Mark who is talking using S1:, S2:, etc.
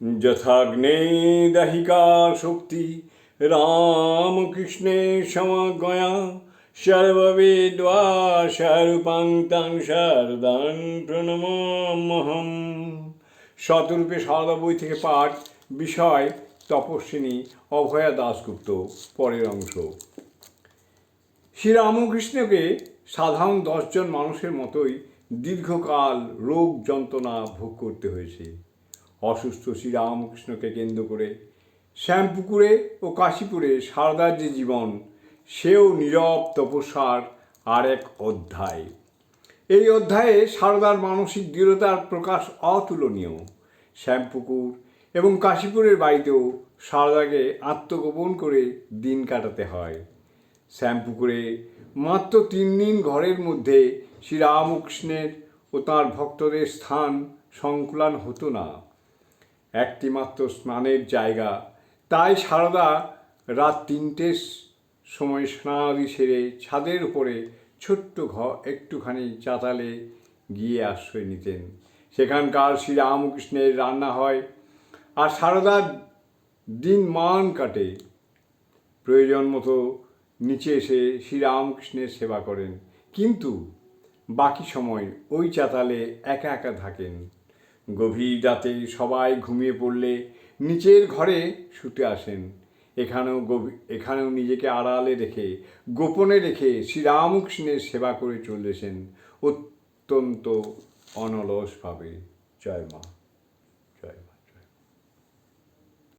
S1: যথাগ্নে শক্তি, রামকৃষ্ণে সমগয়া সর্ববেদ্বা স্বরূপাং তাং শারদান প্রণমামহম শতরূপে সারদা বই থেকে পাঠ, বিষয়, তপস্বিনী, অভয়া দাশগুপ্ত, পরের অংশ। শ্রীরামকৃষ্ণকে সাধারণ দশজন মানুষের মতোই দীর্ঘকাল রোগ যন্ত্রণা ভোগ করতে হয়েছে। অসুস্থ শ্রীরামকৃষ্ণকে কেন্দ্র করে। শ্যামপুকুরে ও কাশীপুরে সারদার যে জীবন, সেও নীরব তপস্যার আর এক অধ্যায়। এই অধ্যায়ে সারদার মানসিক দৃঢ়তার প্রকাশ অতুলনীয়। শ্যামপুকুর এবং কাশীপুরের বাড়িতেও সারদাকে আত্মগোপন করে দিন কাটাতে হয়। শ্যামপুকুরে মাত্র তিন দিন ঘরের মধ্যে শ্রীরামকৃষ্ণের ও তাঁর ভক্তদের স্থান সংকুলান হতো না। একটি মাত্র স্নানের জায়গা। তাই সারদা রাত তিনটের সময় স্নানাদি সেরে ছাদের উপরে ছোট্ট ঘর একটুখানি চাতালে গিয়ে আশ্রয় নিতেন। সেখানকার শ্রীরামকৃষ্ণের রান্না হয় আর সারদার দিন মান কাটে। প্রয়োজন মতো নিচে এসে শ্রীরামকৃষ্ণের সেবা করেন। কিন্তু বাকি সময় ওই চাতালে একা একা থাকেন। গভীর রাতে সবাই ঘুমিয়ে পড়লে নিচের ঘরে শুতে আসেন। এখানেও গভীর, এখানেও নিজেকে আড়ালে রেখে, গোপনে রেখে শ্রীরামকৃষ্ণের সেবা করে চলেছেন। অত্যন্ত অনলসভাবে। জয় মা।